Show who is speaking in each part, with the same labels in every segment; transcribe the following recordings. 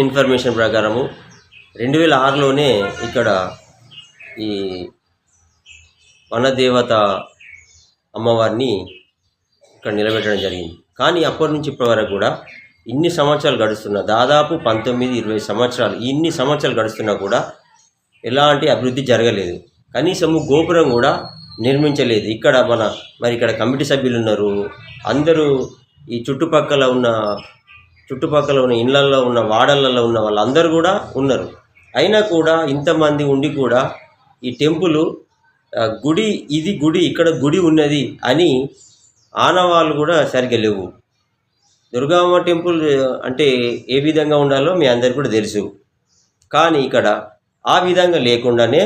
Speaker 1: Information ప్రకారము రెండు వేల ఆరులోనే ఇక్కడ ఈ వనదేవత అమ్మవారిని ఇక్కడ నిలబెట్టడం జరిగింది. కానీ అప్పటి నుంచి ఇప్పటి వరకు కూడా ఇన్ని సంవత్సరాలు గడుస్తున్నా దాదాపు పంతొమ్మిది ఇరవై సంవత్సరాలు ఇన్ని సంవత్సరాలు గడుస్తున్నా కూడా ఎలాంటి అభివృద్ధి జరగలేదు. కనీసము గోపురం కూడా నిర్మించలేదు. ఇక్కడ మన మరి ఇక్కడ కమిటీ సభ్యులు ఉన్నారు. అందరూ ఈ చుట్టుపక్కల ఉన్న చుట్టుపక్కల ఉన్న ఇళ్ళల్లో ఉన్న వాడళ్ళల్లో ఉన్న వాళ్ళందరూ కూడా ఉన్నారు. అయినా కూడా ఇంతమంది ఉండి కూడా ఈ టెంపుల్ గుడి ఇది గుడి ఇక్కడ గుడి ఉన్నది అని ఆనవాళ్ళు కూడా సరిగ్గా లేవు. దుర్గామ్మ టెంపుల్ అంటే ఏ విధంగా ఉండాలో మీ అందరికీ కూడా తెలుసు. కానీ ఇక్కడ ఆ విధంగా లేకుండానే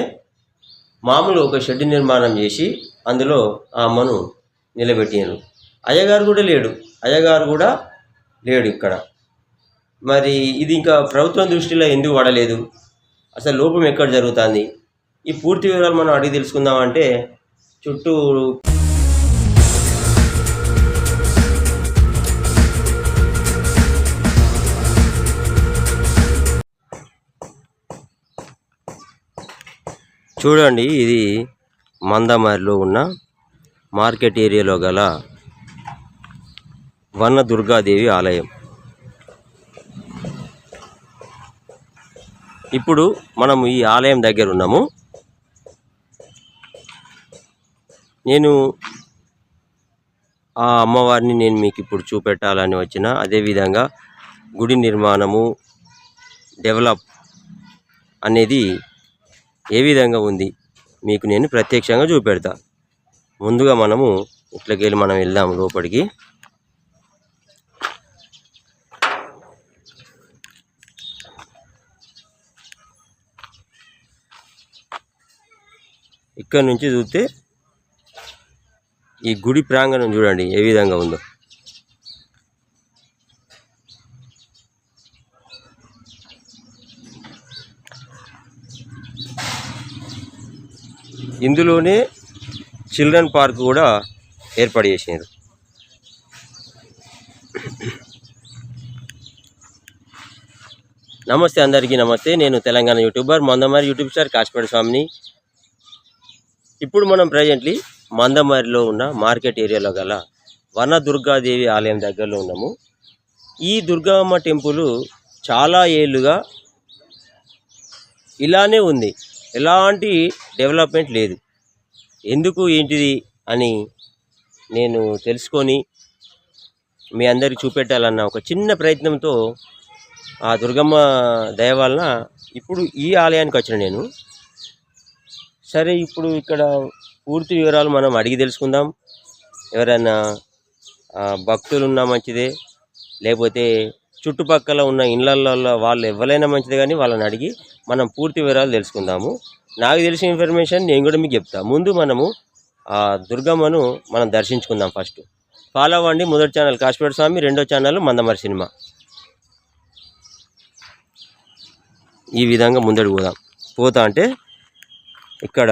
Speaker 1: మామూలు ఒక షెడ్ నిర్మాణం చేసి అందులో ఆ అమ్మను నిలబెట్టాను అయ్యగారు కూడా లేడు. అయ్యగారు కూడా లేడు ఇక్కడ. మరి ఇది ఇంకా ప్రభుత్వం దృష్టిలో ఎందుకు పడలేదు? అసలు లోపం ఎక్కడ జరుగుతుంది? ఈ పూర్తి వివరాలు మనం అడిగి తెలుసుకుందామంటే చుట్టూ చూడండి ఇది మందమారిలో ఉన్న మార్కెట్ ఏరియాలో గల వన దుర్గాదేవి ఆలయం. ఇప్పుడు మనం ఈ ఆలయం దగ్గర ఉన్నాము. నేను ఆ అమ్మవారిని నేను మీకు ఇప్పుడు చూపెట్టాలని వచ్చిన. అదేవిధంగా గుడి నిర్మాణము డెవలప్ అనేది ఏ విధంగా ఉంది మీకు నేను ప్రత్యక్షంగా చూపెడతా. ముందుగా మనము ఇట్లకి వెళ్ళి మనం వెళ్దాం లోపలికి. ఇక్కడ నుంచి చూస్తే ఈ గుడి ప్రాంగణం చూడండి ఏ విధంగా ఉందో. ఇందులోనే చిల్డ్రన్ పార్క్ కూడా ఏర్పాటు చేసినారు. నమస్తే అందరికీ నమస్తే. నేను Telangana YouTuber Mandamarri YouTube star Kasipet స్వామిని. ఇప్పుడు మనం ప్రజెంట్లీ మందమారిలో ఉన్న మార్కెట్ ఏరియాలో గల వన దుర్గాదేవి ఆలయం దగ్గరలో ఉన్నాము. ఈ దుర్గామ్మ టెంపుల్ చాలా ఏళ్ళుగా ఇలానే ఉంది. ఎలాంటి డెవలప్మెంట్ లేదు. ఎందుకు ఏంటిది అని నేను తెలుసుకొని మీ అందరికి చూపెట్టాలన్న ఒక చిన్న ప్రయత్నంతో ఆ దుర్గమ్మ దయ వలన ఇప్పుడు ఈ ఆలయానికి వచ్చిన నేను. సరే ఇప్పుడు ఇక్కడ పూర్తి వివరాలు మనం అడిగి తెలుసుకుందాం. ఎవరైనా భక్తులు ఉన్నా మంచిదే. లేకపోతే చుట్టుపక్కల ఉన్న ఇళ్ళల్లో వాళ్ళు ఎవరైనా మంచిదే కానీ వాళ్ళని అడిగి మనం పూర్తి వివరాలు తెలుసుకుందాము. నాకు తెలిసిన ఇన్ఫర్మేషన్ నేను కూడా మీకు చెప్తా. ముందు మనము ఆ దుర్గమ్మను మనం దర్శించుకుందాం ఫస్ట్. ఫాలో అవ్వండి మొదటి ఛానల్ కాశ్మీర్ స్వామి రెండో ఛానల్ మందమరి సినిమా. ఈ విధంగా ముందడు పోదాం. పోతా అంటే ఇక్కడ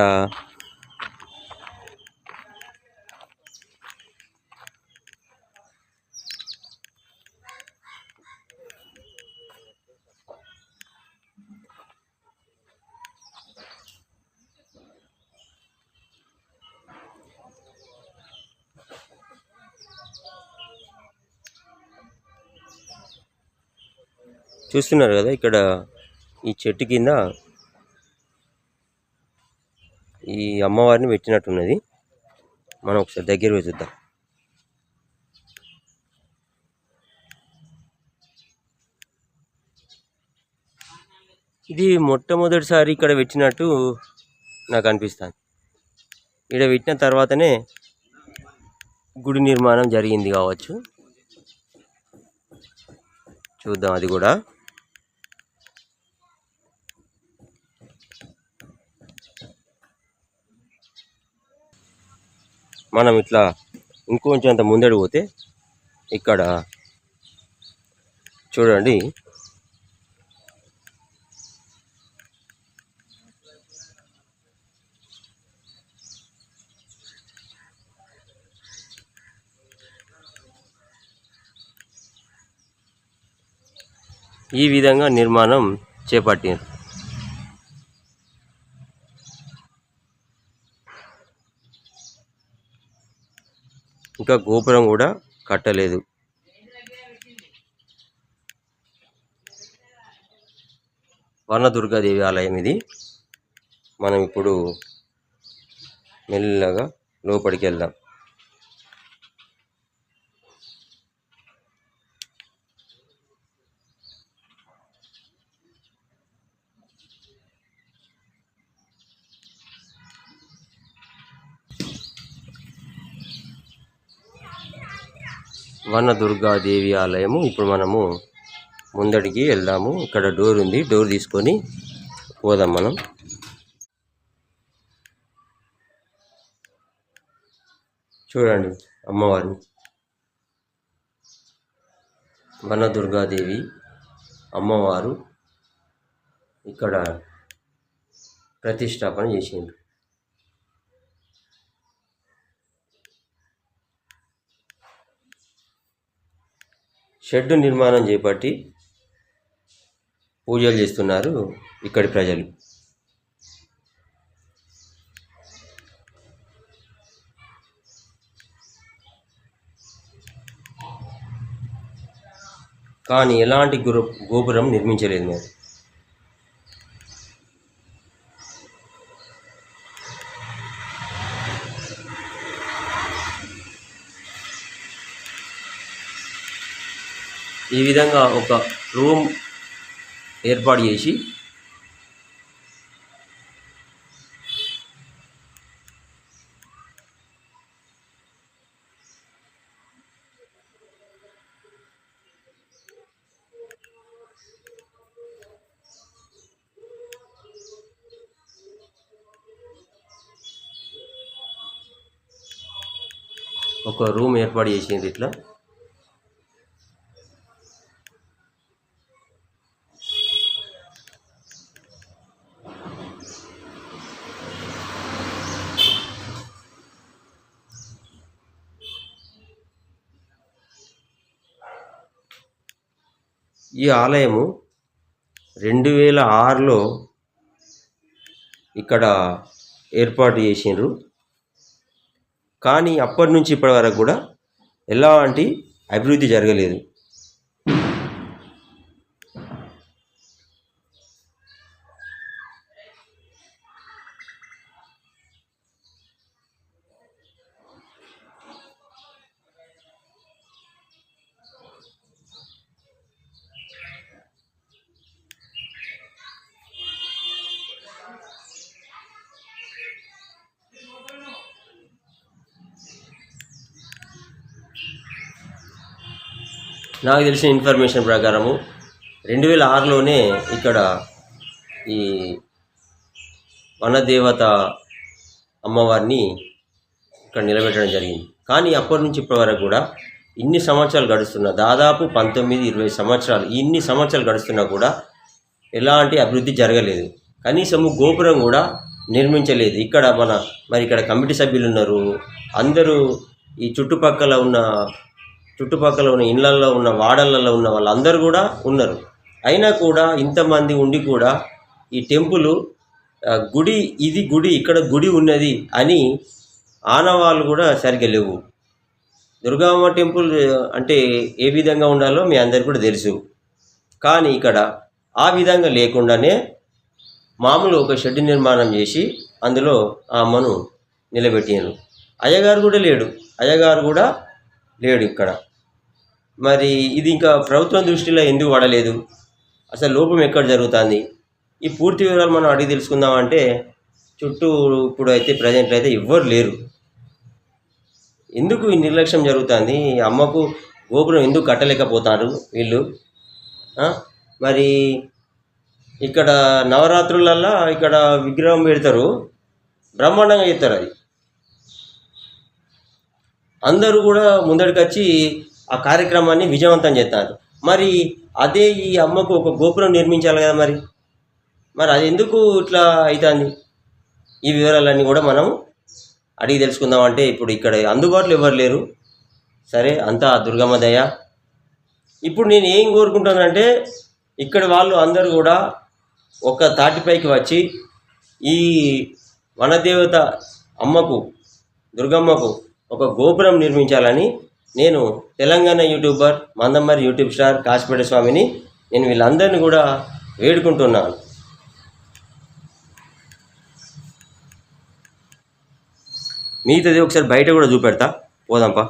Speaker 1: చూస్తున్నారు కదా ఇక్కడ ఈ చెట్టు కింద ఈ అమ్మవారిని పెట్టినట్టున్నది. మనం ఒకసారి దగ్గర పోయి చూద్దాం. ఇది మొట్టమొదటిసారి ఇక్కడ పెట్టినట్టు నాకు అనిపిస్తుంది. ఇక్కడ పెట్టిన తర్వాతనే గుడి నిర్మాణం జరిగింది కావచ్చు. చూద్దాం అది కూడా. మనం ఇట్లా ఇంకొంచెం అంత ముందడు పోతే ఇక్కడ చూడండి. ఈ విధంగా నిర్మాణం చేపట్టారు. ఇంకా గోపురం కూడా కట్టలేదు. వర్ణదుర్గాదేవి ఆలయం ఇది. మనం ఇప్పుడు మెల్లగా లోపలికి వెళ్దాం. వనదుర్గాదేవి ఆలయము. ఇప్పుడు మనము ముందడికి వెళ్దాము. ఇక్కడ డోర్ ఉంది. డోర్ తీసుకొని పోదాం మనం. చూడండి అమ్మవారిని వనదుర్గాదేవి అమ్మవారు ఇక్కడ ప్రతిష్టాపన చేసిండ్రు. షెడ్ నిర్మాణం చేపట్టి పూజలు చేస్తున్నారు ఇక్కడి ప్రజలు. కానీ ఎలాంటి గురు గోపురం నిర్మించలేదు మేము ఈ విధంగా ఒక రూమ్ ఏర్పాటు చేసి ఒక రూమ్ ఏర్పాటు చేసింది ఇట్లా. ఈ ఆలయము రెండు వేల ఆరులో ఇక్కడ ఏర్పాటు చేసిండ్రు. కానీ అప్పటి నుంచి ఇప్పటి వరకు కూడా ఎలాంటి అభివృద్ధి జరగలేదు. నాకు తెలిసిన ఇన్ఫర్మేషన్ ప్రకారము రెండు వేల ఆరులోనే ఇక్కడ ఈ వనదేవత అమ్మవారిని ఇక్కడ నిలబెట్టడం జరిగింది. కానీ అప్పటి నుంచి ఇప్పటి వరకు కూడా ఇన్ని సంవత్సరాలు గడుస్తున్నా దాదాపు పంతొమ్మిది ఇరవై సంవత్సరాలు ఇన్ని సంవత్సరాలు గడుస్తున్నా కూడా ఎలాంటి అభివృద్ధి జరగలేదు. కనీసము గోపురం కూడా నిర్మించలేదు. ఇక్కడ మన మరి ఇక్కడ కమిటీ సభ్యులు ఉన్నారు. అందరూ ఈ చుట్టుపక్కల ఉన్న చుట్టుపక్కల ఉన్న ఇళ్ళల్లో ఉన్న వాడలలో ఉన్న వాళ్ళందరూ కూడా ఉన్నారు. అయినా కూడా ఇంతమంది ఉండి కూడా ఈ టెంపుల్ గుడి ఇది గుడి ఇక్కడ గుడి ఉన్నది అని ఆనవాళ్ళు కూడా సరిగ్గా లేవు. దుర్గామ్మ టెంపుల్ అంటే ఏ విధంగా ఉండాలో మీ అందరికీ కూడా తెలుసు. కానీ ఇక్కడ ఆ విధంగా లేకుండానే మామూలు ఒక షెడ్ నిర్మాణం చేసి అందులో ఆ అమ్మను నిలబెట్టాను అయ్యగారు కూడా లేడు. అయ్యగారు కూడా లేడు ఇక్కడ. మరి ఇది ఇంకా ప్రభుత్వం దృష్టిలో ఎందుకు పడలేదు అసలు లోపం ఎక్కడ జరుగుతుంది? ఈ పూర్తి వివరాలు మనం అడిగి తెలుసుకుందామంటే చుట్టూ ఇప్పుడు అయితే ప్రజెంట్ అయితే ఎవ్వరు లేరు. ఎందుకు ఈ నిర్లక్ష్యం జరుగుతుంది? ఈ అమ్మకు గోపురం ఎందుకు కట్టలేకపోతారు వీళ్ళు? మరి ఇక్కడ నవరాత్రులల్లా ఇక్కడ విగ్రహం పెడతారు. బ్రహ్మాండంగా చేస్తారు అది. అందరూ కూడా ముందడికొచ్చి ఆ కార్యక్రమాన్ని విజయవంతం చేస్తారు. మరి అదే ఈ అమ్మకు ఒక గోపురం నిర్మించాలి కదా మరి? మరి అది ఎందుకు ఇట్లా అవుతుంది ఈ వివరాలన్నీ కూడా మనం అడిగి తెలుసుకుందాం అంటే ఇప్పుడు ఇక్కడ అందుబాటులో ఎవరు లేరు. సరే అంతా దుర్గమ్మ దయ. ఇప్పుడు నేను ఏం కోరుకుంటానంటే ఇక్కడ వాళ్ళు అందరూ కూడా ఒక తాటిపైకి వచ్చి ఈ వనదేవత అమ్మకు దుర్గమ్మకు ఒక గోపురం నిర్మించాలని నేను Telangana YouTuber Mandamarri YouTube star Kasipet స్వామిని నేను వీళ్ళందరినీ కూడా వేడుకుంటున్నాను. మిగతాది ఒకసారి బయట కూడా చూపెడతా. పోదాంపా.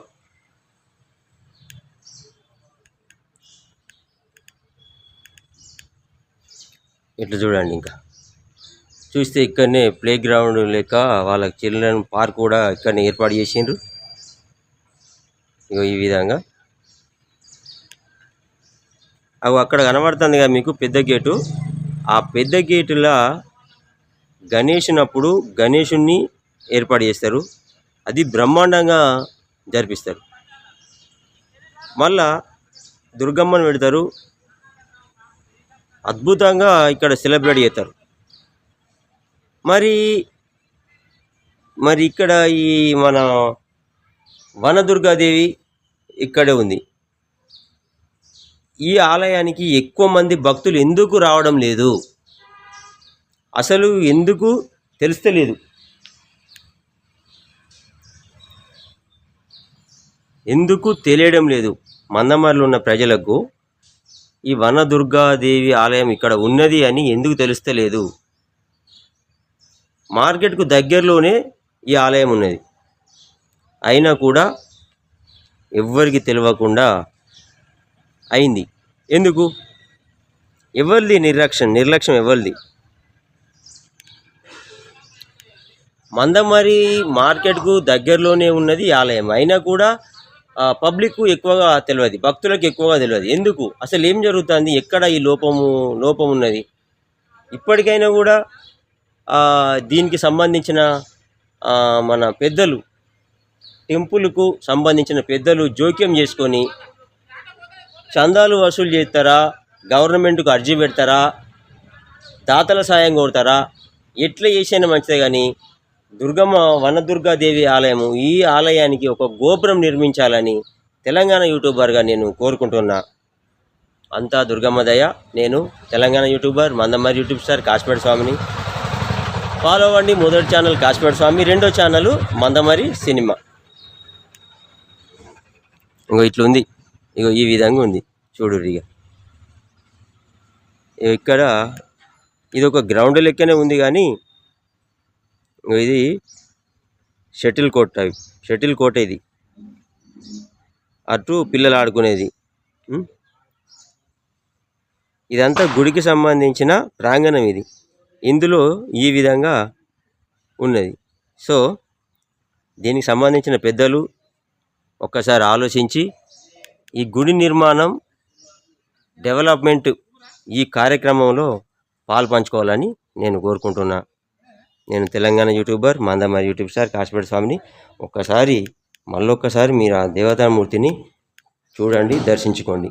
Speaker 1: ఇట్లా చూడండి ఇంకా. చూస్తే ఇక్కడనే ప్లే గ్రౌండ్ లేక వాళ్ళ చిల్డ్రన్ పార్క్ కూడా ఇక్కడనే ఏర్పాటు చేసిండ్రు. ఇగో ఈ విధంగా. అవి అక్కడ కనబడుతుంది కదా మీకు పెద్ద గేటు. ఆ పెద్ద గేటులా గణేషునప్పుడు గణేషుణ్ణి ఏర్పాటు చేస్తారు. అది బ్రహ్మాండంగా జరిపిస్తారు. మళ్ళా దుర్గమ్మను పెడతారు. అద్భుతంగా ఇక్కడ సెలబ్రేట్ చేస్తారు. మరి మరి ఇక్కడ ఈ మన వనదుర్గాదేవి ఇక్కడే ఉంది. ఈ ఆలయానికి ఎక్కువ మంది భక్తులు ఎందుకు రావడం లేదు? అసలు ఎందుకు తెలుస్తలేదు. ఎందుకు తెలియడం లేదు. మందమర్లు ఉన్న ప్రజలకు ఈ వనదుర్గాదేవి ఆలయం ఇక్కడ ఉన్నది అని ఎందుకు తెలుస్తలేదు? మార్కెట్కు దగ్గరలోనే ఈ ఆలయం ఉన్నది. అయినా కూడా ఎవ్వరికి తెలియకుండా అయింది. ఎందుకు? ఎవరిది నిర్లక్ష్యం? నిర్లక్ష్యం ఎవరిది? మందమరి మార్కెట్కు దగ్గరలోనే ఉన్నది ఆలయం. అయినా కూడా పబ్లిక్ పబ్లిక్కు ఎక్కువగా తెలియదు భక్తులకు ఎక్కువగా తెలియదు ఎందుకు? అసలు ఏం జరుగుతుంది? ఎక్కడ ఈ లోపము లోపం ఉన్నది? ఇప్పటికైనా కూడా దీనికి సంబంధించిన మన పెద్దలు టెంపుల్కు సంబంధించిన పెద్దలు జోక్యం చేసుకొని చందాలు వసూలు చేస్తారా? గవర్నమెంట్కు అర్జీ పెడతారా? దాతల సాయం కోరుతారా? ఎట్లా చేసినా మంచిదే కానీ దుర్గమ్మ వనదుర్గాదేవి ఆలయము ఈ ఆలయానికి ఒక గోపురం నిర్మించాలని తెలంగాణ యూట్యూబర్గా నేను కోరుకుంటున్నా. అంతా దుర్గమ్మ దయ. నేను Telangana YouTuber Mandamarri YouTube star Kashmir స్వామిని. ఫాలో అవ్వండి. మొదటి ఛానల్ కాశ్మీర్ స్వామి రెండో ఛానల్ మందమరి సినిమా. ఇంకో ఇట్లుంది. ఇగో ఈ విధంగా ఉంది. చూడు ఇక. ఇక్కడ ఇది ఒక గ్రౌండ్ లెక్కనే ఉంది కానీ ఇది shuttle court type shuttle court ఇది. అటు పిల్లలు ఆడుకునేది. ఇదంతా గుడికి సంబంధించిన ప్రాంగణం ఇది. ఇందులో ఈ విధంగా ఉన్నది. సో దీనికి సంబంధించిన పెద్దలు ఒక్కసారి ఆలోచించి ఈ గుడి నిర్మాణం డెవలప్మెంట్ ఈ కార్యక్రమంలో పాలు పంచుకోవాలని నేను కోరుకుంటున్నా. నేను Telangana YouTuber Mandamarri YouTube star Kasipet స్వామిని ఒక్కసారి మళ్ళొక్కసారి మీరు ఆ దేవతామూర్తిని చూడండి దర్శించుకోండి.